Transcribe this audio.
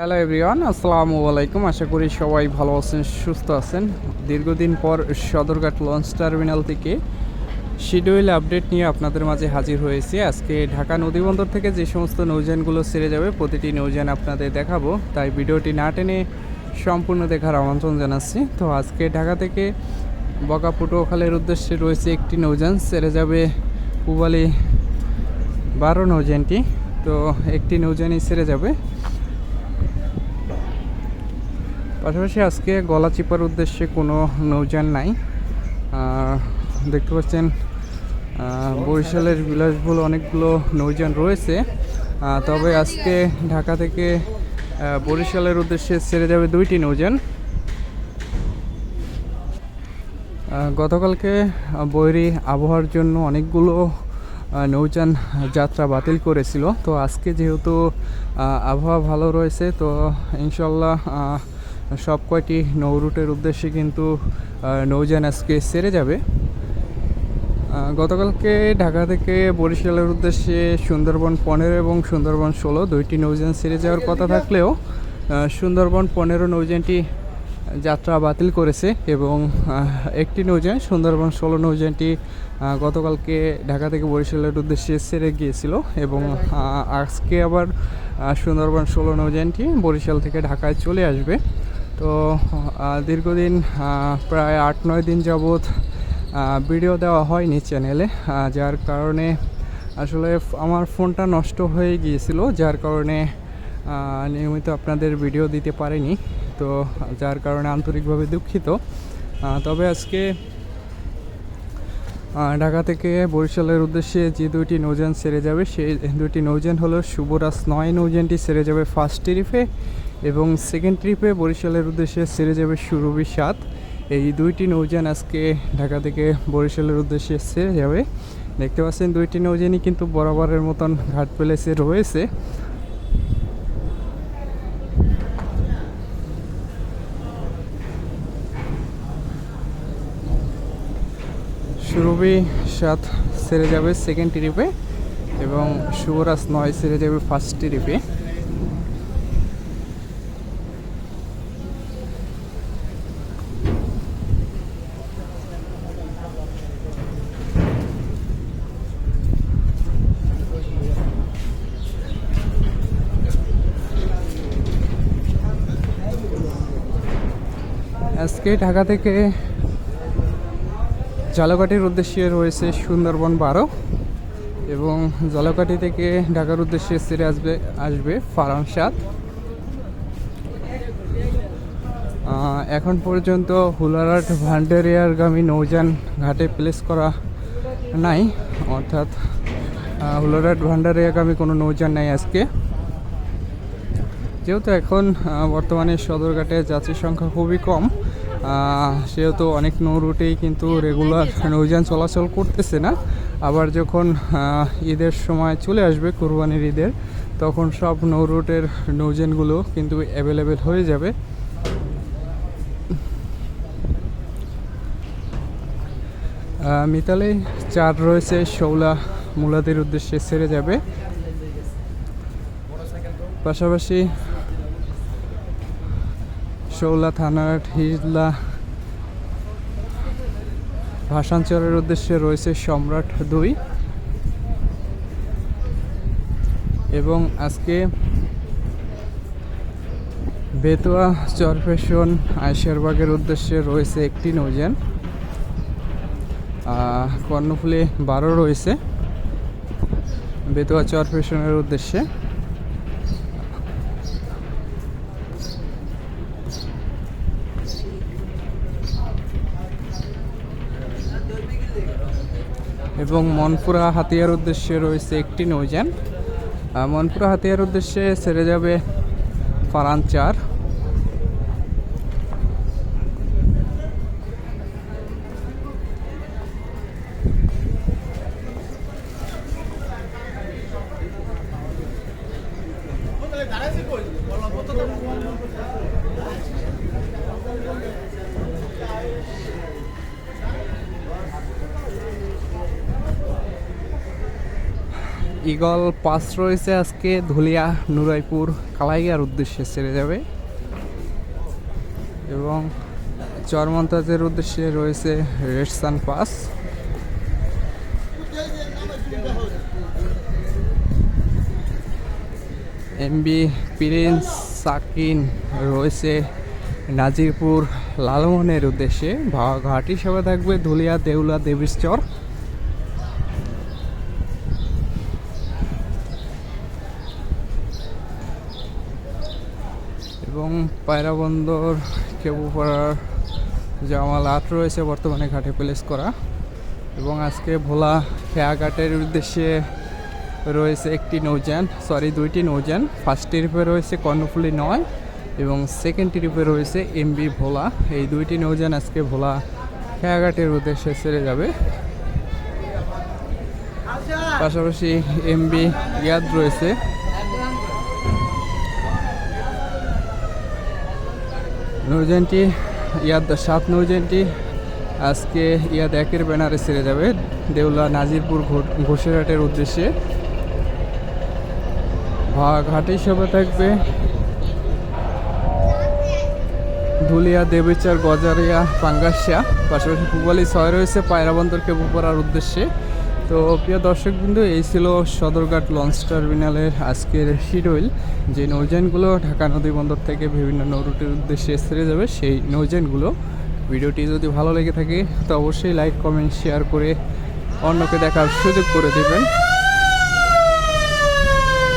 Hello everyone আসসালামু আলাইকুম আশা করি সবাই ভালো আছেন, সুস্থ আছেন। দীর্ঘদিন পর সদরঘাট লঞ্চ টার্মিনাল থেকে শিডিউল আপডেট নিয়ে আপনাদের মাঝে হাজির হয়েছি। আজকে ঢাকা নদীবন্দর থেকে যে সমস্ত নৌযানগুলো ছেড়ে যাবে, প্রতিটি নৌযান আপনাদের দেখাবো। তাই ভিডিওটি না টেনে সম্পূর্ণ দেখার আমন্ত্রণ জানাচ্ছি। তো আজকে ঢাকা থেকে বকা উদ্দেশ্যে রয়েছে একটি নৌযান। ছেড়ে যাবে পুবালি বারো নৌযানটি। তো একটি নৌযানই ছেড়ে যাবে। পাশাপাশি আজকে গলা চিপার উদ্দেশ্যে কোনো নৌযান নাই। দেখতে পাচ্ছেন বরিশালের বিলাসবহুল অনেকগুলো নৌযান রয়েছে। তবে আজকে ঢাকা থেকে বরিশালের উদ্দেশ্যে ছেড়ে যাবে দুইটি নৌযান। গতকালকে বৈরি আবহাওয়ার জন্য অনেকগুলো নৌযান যাত্রা বাতিল করেছিল। তো আজকে যেহেতু আবহাওয়া ভালো রয়েছে, তো ইনশাল্লাহ সব কয়টি নৌ রুটের উদ্দেশ্যে কিন্তু নৌযান আজকে সেরে যাবে। গতকালকে ঢাকা থেকে বরিশালের উদ্দেশ্যে সুন্দরবন পনেরো এবং সুন্দরবন ষোলো দুইটি নৌযান সেরে যাওয়ার কথা থাকলেও সুন্দরবন পনেরো নৌযানটি যাত্রা বাতিল করেছে এবং একটি নৌযান, সুন্দরবন ষোলো নৌযানটি গতকালকে ঢাকা থেকে বরিশালের উদ্দেশ্যে সেরে গিয়েছিল এবং আজকে আবার সুন্দরবন ষোলো নৌযানটি বরিশাল থেকে ঢাকায় চলে আসবে। তো দীর্ঘদিন প্রায় আট নয় দিন যাবৎ ভিডিও দেওয়া হয়নি চ্যানেলে যার কারণে আসলে আমার ফোনটা নষ্ট হয়ে গিয়েছিল, যার কারণে নিয়মিত আপনাদের ভিডিও দিতে পারিনি। তো, যার কারণে আন্তরিকভাবে দুঃখিত। তবে আজকে ঢাকা থেকে বরিশালের উদ্দেশ্যে যে দুইটি নৌযান সেরে যাবে, সেই দুইটি নৌযান হলো শুভরাজ নয় নৌযানটি সেরে যাবে ফার্স্ট ট্রিপে এবং সেকেন্ড ট্রিপে বরিশালের উদ্দেশ্যে ছেড়ে যাবে সুরভি সাত। এই দুইটি নৌযান আজকে ঢাকা থেকে বরিশালের উদ্দেশ্যে ছেড়ে যাবে। দেখতে পাচ্ছেন দুইটি নৌযানই কিন্তু বরাবরের মতন ঘাট প্যালেসে রয়েছে। সুরভি সাত সেরে যাবে সেকেন্ড ট্রিপে এবং শুভরাজ নয় সেরে যাবে ফার্স্ট ট্রিপে আজকে ঢাকা থেকে জলকাঠির উদ্দেশ্যে রয়েছে সুন্দরবন বারো এবং জলকাঠি থেকে ঢাকার উদ্দেশ্যে সেরে আসবে আসবে ফারান সাত এখন পর্যন্ত হুলারাট ভান্ডারিয়ারগামী নৌযান ঘাটে প্লেস করা নাই, অর্থাৎ হুলারাট ভান্ডারিয়াগামী কোনো নৌযান নাই আজকে। যেহেতু এখন বর্তমানে সদরঘাটে যাত্রীর সংখ্যা খুবই কম সেহেতু অনেক নৌ রুটেই কিন্তু রেগুলার নৌযান চলাচল করতেছে না। আবার যখন ঈদের সময় চলে আসবে কোরবানির ঈদের, তখন সব নৌ রুটের নৌযানগুলো কিন্তু অ্যাভেলেবেল হয়ে যাবে। মিতালে চার রয়েছে শৌলা মুলাদের উদ্দেশ্যে ছেড়ে যাবে। পাশাপাশি শৌলা থানার হিজলা ভাষাঞ্চলের উদ্দেশ্যে রয়েছে সম্রাট দুই। এবং আজকে বেতোয়া চরফেশন আয়সারবাগের উদ্দেশ্যে রয়েছে একটি নৌযান। কর্ণফুলি বারো রয়েছে। বেতোয়া চরফেশনের উদ্দেশ্যে। এবং মনপুরা হাতিয়ার উদ্দেশ্যে রয়েছে একটি নৌযান। মনপুরা হাতিয়ার উদ্দেশ্যে সেরে যাবে ফারান চার। ইগল পাস রয়েছে আজকে ধুলিয়া, নুরাইপুর কালাইগার উদ্দেশ্যে ছেড়ে যাবে। এবং চরমন্তাজের উদ্দেশ্যে রয়েছে রেডসান পাস। এমবি প্রিন্স সাকিন রয়েছে নাজিরপুর লালমোহনের উদ্দেশ্যে। ভাওয়া ঘাট হিসেবে থাকবে ধুলিয়া, দেউলা দেবীশ্বর এবং পায়রা বন্দর কেবুপাড়ার জামাল আট রয়েছে বর্তমানে ঘাটে প্লেস করা। এবং আজকে ভোলা খেয়াঘাটের উদ্দেশ্যে রয়েছে একটি নৌযান সরি দুইটি নৌযান। ফার্স্ট ট্রিপে রয়েছে কর্ণফুলি নয় এবং সেকেন্ড ট্রিপে রয়েছে এমবি ভোলা। এই দুইটি নৌযান আজকে ভোলা খেয়াঘাটের উদ্দেশ্যে ছেড়ে যাবে। পাশাপাশি এমবি ইয়াদ রয়েছে। নৌযানটি ইয়াদ সাত নৌযানটি আজকে ইয়াদ একের ব্যানারে ছেড়ে যাবে দেউলা নাজিরপুর ঘোষেরহাটের উদ্দেশ্যে। ঘাট হিসেবে থাকবে। ধুলিয়া, দেবেচার, গজারিয়া, পাঙ্গাসিয়া। পাশাপাশি পুবালি ছয় রয়েছে পায়রাবন্দর কেবুপাড়ার উদ্দেশ্যে। তো প্রিয় দর্শক দর্শকবৃন্দ, এই ছিল সদরঘাট লঞ্চ টার্মিনালের আজকের শিডিউল। যে নৌজানগুলো ঢাকা নদী বন্দর থেকে বিভিন্ন নৌরুটের উদ্দেশ্যে ছেড়ে যাবে, সেই নৌজানগুলো ভিডিওটি যদি ভালো লেগে থাকে, তো অবশ্যই লাইক, কমেন্ট, শেয়ার করে অন্যকে দেখার সুযোগ করে দেবেন।